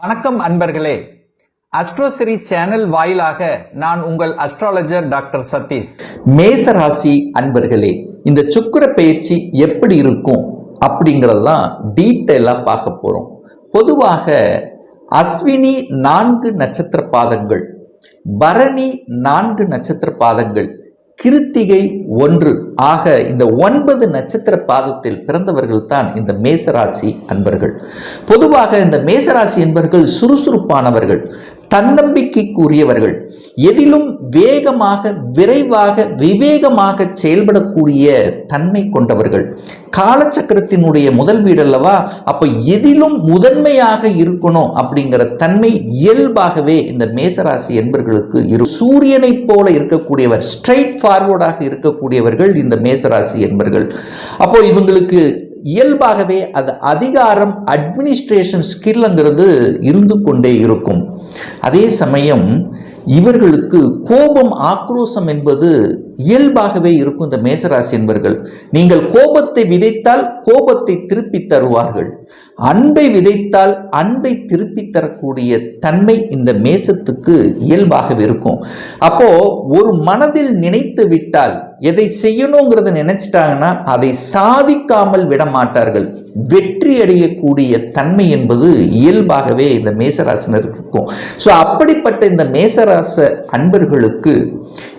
வணக்கம் அன்பர்களே. அஸ்ட்ரோசிரி சேனல் வாயிலாக நான் உங்கள் அஸ்ட்ராலஜர் டாக்டர் சதீஷ். மேசராசி அன்பர்களே இந்த சுக்கிர பயிற்சி எப்படி இருக்கும் அப்படிங்கிறதெல்லாம் டீட்டெயிலாக பார்க்க போகிறோம் பொதுவாக அஸ்வினி நான்கு நட்சத்திர பாதங்கள் பரணி நான்கு நட்சத்திர பாதங்கள் கிருத்திகை ஒன்று. ஆக இந்த ஒன்பது நட்சத்திர பாதத்தில் பிறந்தவர்கள் தான் இந்த மேசராசி அன்பர்கள். பொதுவாக இந்த மேசராசி என்பர்கள் சுறுசுறுப்பானவர்கள். தன்னம்பிக்கைக்குரியவர்கள். எதிலும் வேகமாக விரைவாக விவேகமாக செயல்படக்கூடிய தன்மை கொண்டவர்கள். காலச்சக்கரத்தினுடைய முதல் வீடு அல்லவா? அப்போ எதிலும் முதன்மையாக இருக்கணும் அப்படிங்கிற தன்மை இயல்பாகவே இந்த மேசராசி என்பர்களுக்கு இரு சூரியனைப் போல இருக்கக்கூடியவர் ஸ்ட்ரைட் ஃபார்வர்டாக இருக்கக்கூடியவர்கள் இந்த மேசராசி என்பர்கள். அப்போ இவங்களுக்கு இயல்பாகவே அது அதிகாரம் அட்மினிஸ்ட்ரேஷன் ஸ்கில்ங்கிறது இருந்து கொண்டே இருக்கும். அதே சமயம் இவர்களுக்கு கோபம் ஆக்ரோசம் என்பது இயல்பாகவே இருக்கும் இந்த மேசராசி என்பர்கள். நீங்கள் கோபத்தை விதைத்தால் கோபத்தை திருப்பி தருவார்கள். அன்பை விதைத்தால் அன்பை திருப்பி தரக்கூடிய தன்மை இந்த மேசத்துக்கு இயல்பாகவே இருக்கும். அப்போ ஒரு மனதில் நினைத்து விட்டால் எதை செய்யணுங்கிறத நினைச்சிட்டாங்கன்னா அதை சாதிக்காமல் விட மாட்டார்கள் வெற்றி அடையக்கூடிய தன்மை என்பது இயல்பாகவே இந்த மேசராசினருக்கு இருக்கும். ஸோ அப்படிப்பட்ட இந்த மேசராச அன்பர்களுக்கு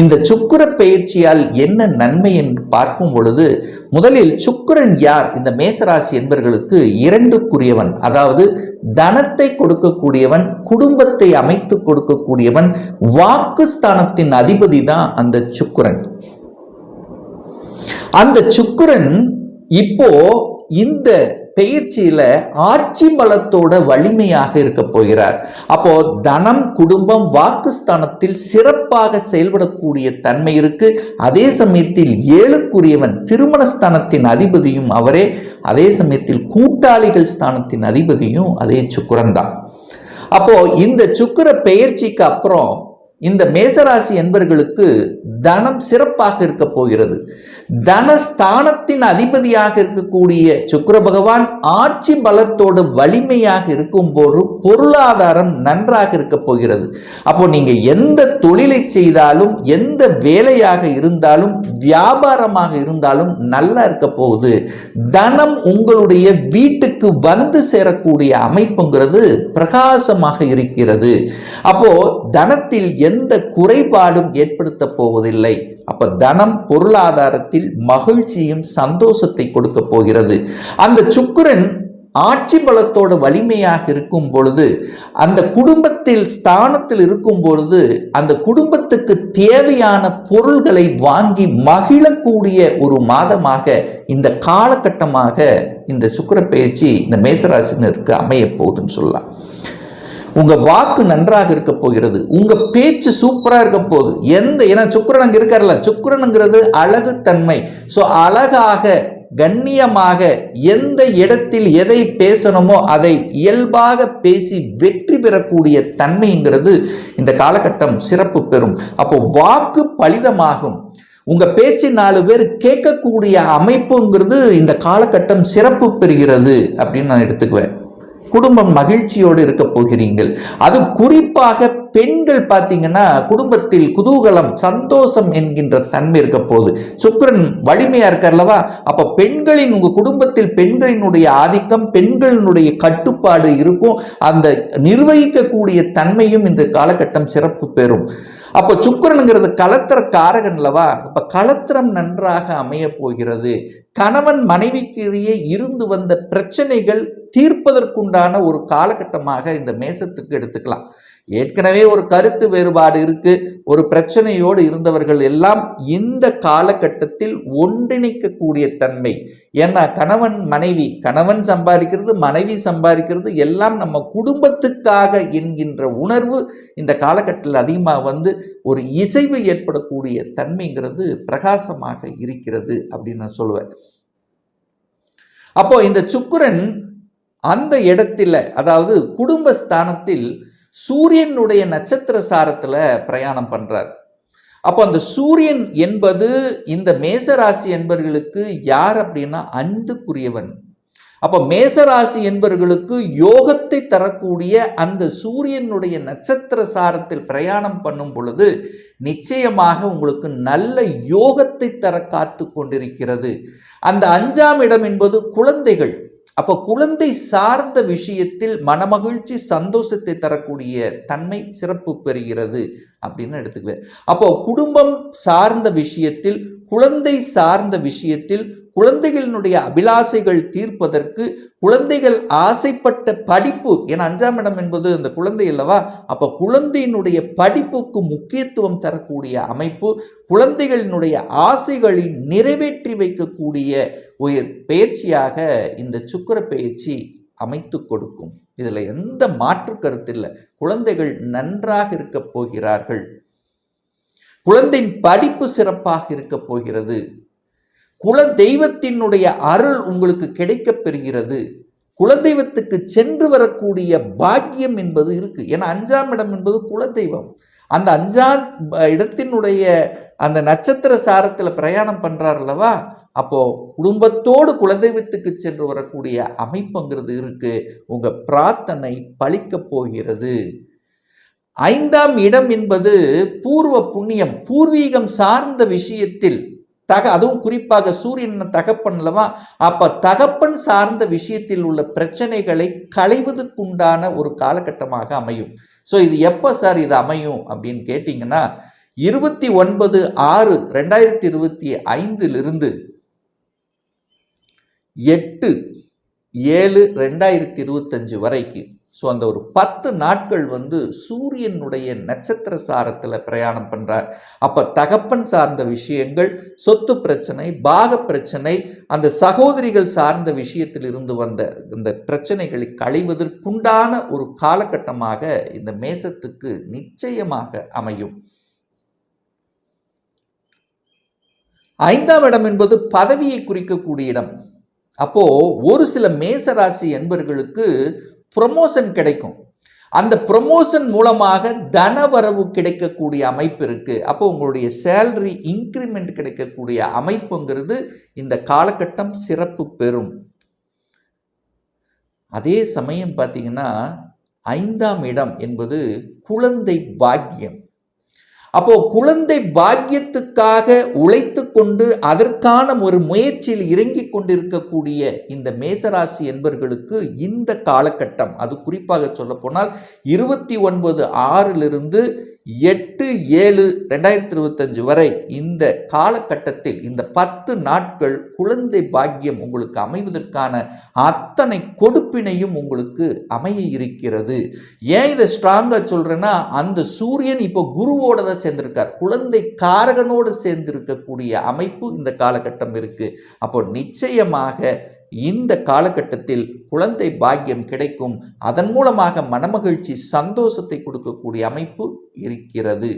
இந்த சுக்கிர பயிற்சியால் என்ன நன்மை என்று பார்க்கும் பொழுது முதலில் சுக்கிரன் யார்? இந்த மேசராசி என்பர்களுக்கு இரண்டுக்குரியவன் அதாவது தனத்தை கொடுக்கக்கூடியவன் குடும்பத்தை அமைத்து கொடுக்கக்கூடியவன் வாக்குஸ்தானத்தின் அதிபதி தான் அந்த சுக்கிரன். அந்த சுக்கரன் இப்போ இந்த பெயர்ச்சியில ஆட்சி பலத்தோட வலிமையாக இருக்க போகிறார். அப்போ தனம் குடும்பம் வாக்குஸ்தானத்தில் சிறப்பாக செயல்படக்கூடிய தன்மை இருக்கு. அதே சமயத்தில் ஏழுக்குரியவன் திருமணஸ்தானத்தின் அதிபதியும் அவரே. அதே சமயத்தில் கூட்டாளிகள் ஸ்தானத்தின் அதிபதியும் அதே சுக்கிரன் தான். அப்போ இந்த சுக்கிர பெயர்ச்சிக்கு அப்புறம் இந்த மேசராசி என்பர்களுக்கு தனம் சிறப்பாக இருக்க போகிறது. தனஸ்தானத்தின் அதிபதியாக இருக்கக்கூடிய சுக்கர பகவான் ஆட்சி பலத்தோடு வலிமையாக இருக்கும் போது பொருளாதாரம் நன்றாக இருக்க போகிறது. அப்போ நீங்க எந்த தொழிலை செய்தாலும் எந்த வேலையாக இருந்தாலும் வியாபாரமாக இருந்தாலும் நல்லா இருக்க போகுது. தனம் உங்களுடைய வீட்டுக்கு வந்து சேரக்கூடிய அமைப்புங்கிறது பிரகாசமாக இருக்கிறது. அப்போ தனத்தில் எந்த குறைபாடும் ஏற்படுத்த போவதில்லை. அப்ப தனம் பொருளாதாரத்தில் மகிழ்ச்சியும் சந்தோஷத்தை கொடுக்க போகிறது. அந்த சுக்கிரன் ஆட்சி பலத்தோட வலிமையாக இருக்கும் பொழுது அந்த குடும்பத்தில் ஸ்தானத்தில் இருக்கும் பொழுது அந்த குடும்பத்துக்கு தேவையான பொருள்களை வாங்கி மகிழக்கூடிய ஒரு மாதமாக இந்த காலகட்டமாக இந்த சுக்கிர பயிற்சி இந்த மேசராசினருக்கு அமைய போகுதுன்னு சொல்லலாம். உங்கள் வாக்கு நன்றாக இருக்க போகிறது. உங்கள் பேச்சு சூப்பராக இருக்க போகுது. எந்த ஏன்னா சுக்கரன் அங்கே இருக்கார்ல சுக்கரனுங்கிறது அழகு தன்மை ஸோ அழகாக கண்ணியமாக எந்த இடத்தில் எதை பேசணுமோ அதை இயல்பாக பேசி வெற்றி பெறக்கூடிய தன்மைங்கிறது இந்த காலகட்டம் சிறப்பு பெறும். அப்போ வாக்கு பலிதமாகும். உங்க பேச்சு நாலு பேர் கேட்கக்கூடிய அமைப்புங்கிறது இந்த காலகட்டம் சிறப்பு பெறுகிறது அப்படின்னு நான் எடுத்துக்குவேன். குடும்பம் மகிழ்ச்சியோடு இருக்க போகிறீர்கள். அது குறிப்பாக பெண்கள் பார்த்தீங்கன்னா குடும்பத்தில் குதூகலம் சந்தோஷம் என்கின்ற தன்மை இருக்க போகுது. சுக்கரன் வலிமையா இருக்கார்லவா? அப்ப பெண்களின் உங்க குடும்பத்தில் பெண்களினுடைய ஆதிக்கம் பெண்களினுடைய கட்டுப்பாடு இருக்கும். அந்த நிர்வகிக்கக்கூடிய தன்மையும் இந்த காலகட்டம் சிறப்பு பெறும். அப்போ சுக்கரனுங்கிறது கலத்திர காரகன் அல்லவா அப்ப கலத்திரம் நன்றாக அமைய போகிறது. கணவன் மனைவிக்கிடையே இருந்து வந்த பிரச்சனைகள் தீர்ப்பதற்குண்டான ஒரு காலகட்டமாக இந்த மேசத்துக்கு எடுத்துக்கலாம். ஏற்கனவே ஒரு கருத்து வேறுபாடு இருக்கு. ஒரு பிரச்சனையோடு இருந்தவர்கள் எல்லாம் இந்த காலகட்டத்தில் ஒன்றிணைக்கக்கூடிய தன்மை. ஏன்னா கணவன் மனைவி கணவன் சம்பாதிக்கிறது மனைவி சம்பாதிக்கிறது எல்லாம் நம்ம குடும்பத்துக்காக என்கின்ற உணர்வு இந்த காலகட்டத்தில் அதிகமாக வந்து ஒரு இசைவு ஏற்படக்கூடிய தன்மைங்கிறது பிரகாசமாக இருக்கிறது அப்படின்னு நான் சொல்லுவேன். அப்போ இந்த சுக்குரன் அந்த இடத்துல அதாவது குடும்பஸ்தானத்தில் சூரியனுடைய நட்சத்திர சாரத்தில் பிரயாணம் பண்ணுறார் அப்போ அந்த சூரியன் என்பது இந்த மேசராசி என்பவர்களுக்கு யார் அப்படின்னா அன்புக்குரியவன். அப்போ மேசராசி என்பவர்களுக்கு யோகத்தை தரக்கூடிய அந்த சூரியனுடைய நட்சத்திர சாரத்தில் பிரயாணம் பண்ணும் பொழுது நிச்சயமாக உங்களுக்கு நல்ல யோகத்தை தர காத்து கொண்டிருக்கிறது. அந்த அஞ்சாம் இடம் என்பது குழந்தைகள். அப்போ குழந்தை சார்ந்த விஷயத்தில் மனமகிழ்ச்சி சந்தோஷத்தை தரக்கூடிய தன்மை சிறப்பு பெறுகிறது அப்படின்னு எடுத்துக்குவேன். அப்போ குடும்பம் சார்ந்த விஷயத்தில் குழந்தை சார்ந்த விஷயத்தில் குழந்தைகளினுடைய அபிலாசைகள் தீர்ப்பதற்கு குழந்தைகள் ஆசைப்பட்ட படிப்பு ஏன்னா அஞ்சாம் இடம் என்பது அந்த குழந்தை அல்லவா? அப்போ குழந்தையினுடைய படிப்புக்கு முக்கியத்துவம் தரக்கூடிய அமைப்பு குழந்தைகளினுடைய ஆசைகளை நிறைவேற்றி வைக்கக்கூடிய உயர் பயிற்சியாக இந்த சுக்கிர பயிற்சி அமைத்து கொடுக்கும். இதில் எந்த மாற்று கருத்து இல்லை. குழந்தைகள் நன்றாக இருக்கப் போகிறார்கள். குழந்தையின் படிப்பு சிறப்பாக இருக்கப் போகிறது. குல தெய்வத்தினுடைய அருள் உங்களுக்கு கிடைக்கப் பெறுகிறது. குலதெய்வத்துக்கு சென்று வரக்கூடிய பாக்கியம் என்பது இருக்கு. ஏன்னா அஞ்சாம் இடம் என்பது குலதெய்வம். அந்த அஞ்சாம் இடத்தினுடைய அந்த நட்சத்திர சாரத்தில் பிரயாணம் பண்ணுறார் அல்லவா? அப்போ குடும்பத்தோடு குலதெய்வத்துக்கு சென்று வரக்கூடிய அமைப்புங்கிறது இருக்கு. உங்க பிரார்த்தனை பழிக்கப் போகிறது. ஐந்தாம் இடம் என்பது பூர்வ புண்ணியம் பூர்வீகம் சார்ந்த விஷயத்தில் தக அதுவும் குறிப்பாக சூரியன் தகப்பன்லவா அப்போ தகப்பன் சார்ந்த விஷயத்தில் உள்ள பிரச்சனைகளை களைவதற்குண்டான ஒரு காலகட்டமாக அமையும். ஸோ இது எப்போ சார் இது அமையும் அப்படின்னு கேட்டிங்கன்னா இருபத்தி ஒன்பது ஆறு ரெண்டாயிரத்தி இருபத்தி ஐந்திலிருந்து எட்டு ஏழு ரெண்டாயிரத்தி இருபத்தஞ்சு வரைக்கு. ஸோ அந்த ஒரு பத்து நாட்கள் வந்து சூரியனுடைய நட்சத்திர சாரத்தில் பிரயாணம் பண்ணுறார் அப்போ தகப்பன் சார்ந்த விஷயங்கள் சொத்து பிரச்சனை பாக பிரச்சனை அந்த சகோதரிகள் சார்ந்த விஷயத்தில் இருந்து வந்த இந்த பிரச்சனைகளை களைவதற்குண்டான ஒரு காலகட்டமாக இந்த மேசத்துக்கு நிச்சயமாக அமையும். ஐந்தாம் இடம் என்பது பதவியை குறிக்கக்கூடிய இடம். அப்போ ஒரு சில மேசராசி என்பர்களுக்கு ப்ரொமோஷன் கிடைக்கும். அந்த ப்ரொமோஷன் மூலமாக தனவரவு கிடைக்கக்கூடிய அமைப்பு இருக்கு. அப்போ உங்களுடைய சேலரி இன்க்ரிமெண்ட் கிடைக்கக்கூடிய அமைப்புங்கிறது இந்த காலகட்டம் சிறப்பு பெறும். அதே சமயம் பார்த்தீங்கன்னா ஐந்தாம் இடம் என்பது குழந்தை பாக்கியம். அப்போ குழந்தை பாக்கியத்துக்காக உழைத்து கொண்டு அதற்கான ஒரு முயற்சியில் இறங்கிக் கொண்டிருக்கக்கூடிய இந்த மேசராசி என்பர்களுக்கு இந்த காலகட்டம் அது குறிப்பாக சொல்ல போனால் இருபத்தி ஒன்பது ஆறிலிருந்து எட்டு ஏழு ரெண்டாயிரத்தி இருபத்தஞ்சு வரை இந்த காலகட்டத்தில் இந்த பத்து நாட்கள் குழந்தை பாக்கியம் உங்களுக்கு அமைவதற்கான அத்தனை கொடுப்பினையும் உங்களுக்கு அமைய இருக்கிறது. ஏன் இதை ஸ்ட்ராங்காக சொல்கிறேன்னா அந்த சூரியன் இப்போ குருவோட தான் சேர்ந்திருக்கார். குழந்தை காரகனோடு சேர்ந்திருக்கக்கூடிய அமைப்பு இந்த காலகட்டம் இருக்குது அப்போ நிச்சயமாக இந்த காலகட்டத்தில் குழந்தை பாக்கியம் கிடைக்கும். அதன் மூலமாக மனமகிழ்ச்சி சந்தோஷத்தை கொடுக்கக்கூடிய அமைப்பு இருக்கிறது.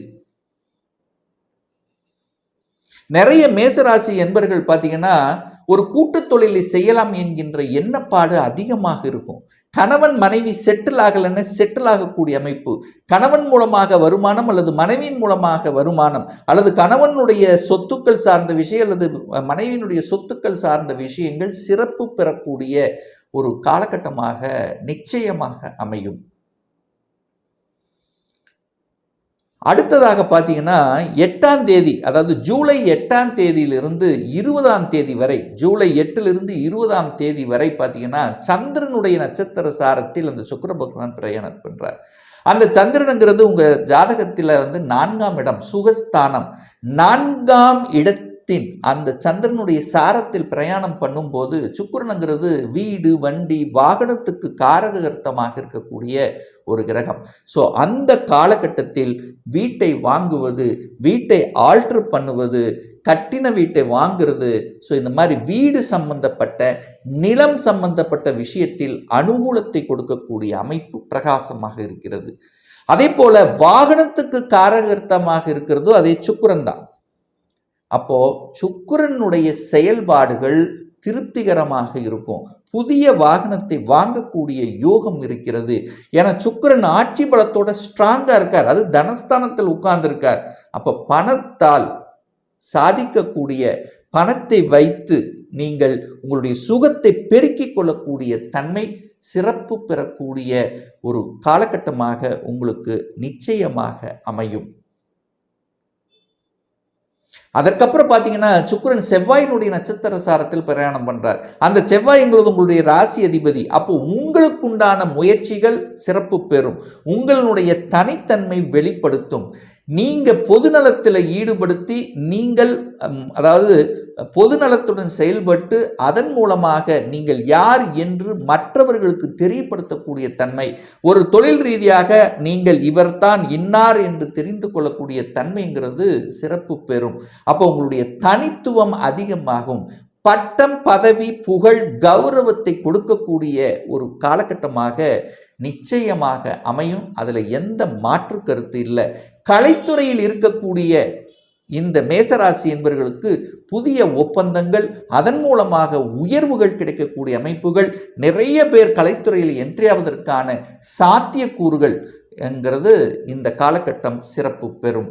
நிறைய மேசராசி என்பர்கள் பார்த்தீங்கன்னா ஒரு கூட்டுத் தொழிலை செய்யலாம் என்கின்ற எண்ணப்பாடு அதிகமாக இருக்கும். கணவன் மனைவி செட்டில் ஆகலைன்னு செட்டில் ஆகக்கூடிய அமைப்பு. கணவன் மூலமாக வருமானம் அல்லது மனைவியின் மூலமாக வருமானம் அல்லது கணவனுடைய சொத்துக்கள் சார்ந்த விஷயம் அல்லது மனைவியினுடைய சொத்துக்கள் சார்ந்த விஷயங்கள் சிறப்பு பெறக்கூடிய ஒரு காலகட்டமாக நிச்சயமாக அமையும். அடுத்ததாக பார்த்தீங்கன்னா எட்டாம் தேதி அதாவது ஜூலை எட்டாம் தேதியிலிருந்து இருபதாம் தேதி வரை ஜூலை எட்டிலிருந்து இருபதாம் தேதி வரை பார்த்தீங்கன்னா சந்திரனுடைய நட்சத்திர சாரத்தில் அந்த சுக்கர பகவான் பிரயாணம் பண்ணுறார் அந்த சந்திரனுங்கிறது உங்கள் ஜாதகத்தில் வந்து நான்காம் இடம் சுகஸ்தானம். நான்காம் தின் அந்த சந்திரனுடைய சாரத்தில் பிரயாணம் பண்ணும்போது சுக்கிரனுங்கிறது வீடு வண்டி வாகனத்துக்கு காரகர்த்தமாக இருக்கக்கூடிய ஒரு கிரகம். ஸோ அந்த காலகட்டத்தில் வீட்டை வாங்குவது வீட்டை ஆல்ட்ரு பண்ணுவது கட்டின வீட்டை வாங்குறது ஸோ இந்த மாதிரி வீடு சம்பந்தப்பட்ட நிலம் சம்பந்தப்பட்ட விஷயத்தில் அனுகூலத்தை கொடுக்கக்கூடிய அமைப்பு பிரகாசமாக இருக்கிறது. அதே போல வாகனத்துக்கு காரகர்த்தமாக இருக்கிறதோ அதே சுக்கிரன் தான். அப்போ சுக்கரனுடைய செயல்பாடுகள் திருப்திகரமாக இருக்கும். புதிய வாகனத்தை வாங்கக்கூடிய யோகம் இருக்கிறது. ஏன்னா சுக்கரன் ஆட்சி பலத்தோட ஸ்ட்ராங்காக இருக்கார். அது தனஸ்தானத்தில் உட்கார்ந்துருக்கார். அப்போ பணத்தால் சாதிக்கக்கூடிய பணத்தை வைத்து நீங்கள் உங்களுடைய சுகத்தை பெருக்கிக் கொள்ளக்கூடிய தன்மை சிறப்பு பெறக்கூடிய ஒரு காலகட்டமாக உங்களுக்கு நிச்சயமாக அமையும். அதற்கப்புறம் பார்த்தீங்கன்னா சுக்கரன் செவ்வாயினுடைய நட்சத்திர சாரத்தில் பிரயாணம் பண்ணுறார் அந்த செவ்வாய்ங்கிறது உங்களுடைய ராசி அதிபதி. அப்போ உங்களுக்குண்டான முயற்சிகள் சிறப்பு பெறும். உங்களுடைய தனித்தன்மை வெளிப்படுத்தும். நீங்கள் பொதுநலத்தில் ஈடுபடுத்தி நீங்கள் அதாவது பொதுநலத்துடன் செயல்பட்டு அதன் மூலமாக நீங்கள் யார் என்று மற்றவர்களுக்கு தெரியப்படுத்தக்கூடிய தன்மை ஒரு தொழில் ரீதியாக நீங்கள் இவர்தான் இன்னார் என்று தெரிந்து கொள்ளக்கூடிய தன்மைங்கிறது சிறப்பு பெறும். அப்போ உங்களுடைய தனித்துவம் அதிகமாகும். பட்டம் பதவி புகழ் கௌரவத்தை கொடுக்கக்கூடிய ஒரு காலகட்டமாக நிச்சயமாக அமையும். அதில் எந்த மாற்று கருத்து இல்லை. கலைத்துறையில் இருக்கக்கூடிய இந்த மேசராசி என்பவர்களுக்கு புதிய ஒப்பந்தங்கள் அதன் மூலமாக உயர்வுகள் கிடைக்கக்கூடிய அமைப்புகள் நிறைய பேர் கலைத்துறையில் என்ட்ரி ஆவதற்கான சாத்தியக்கூறுகள் என்கிறது இந்த காலகட்டம் சிறப்பு பெறும்.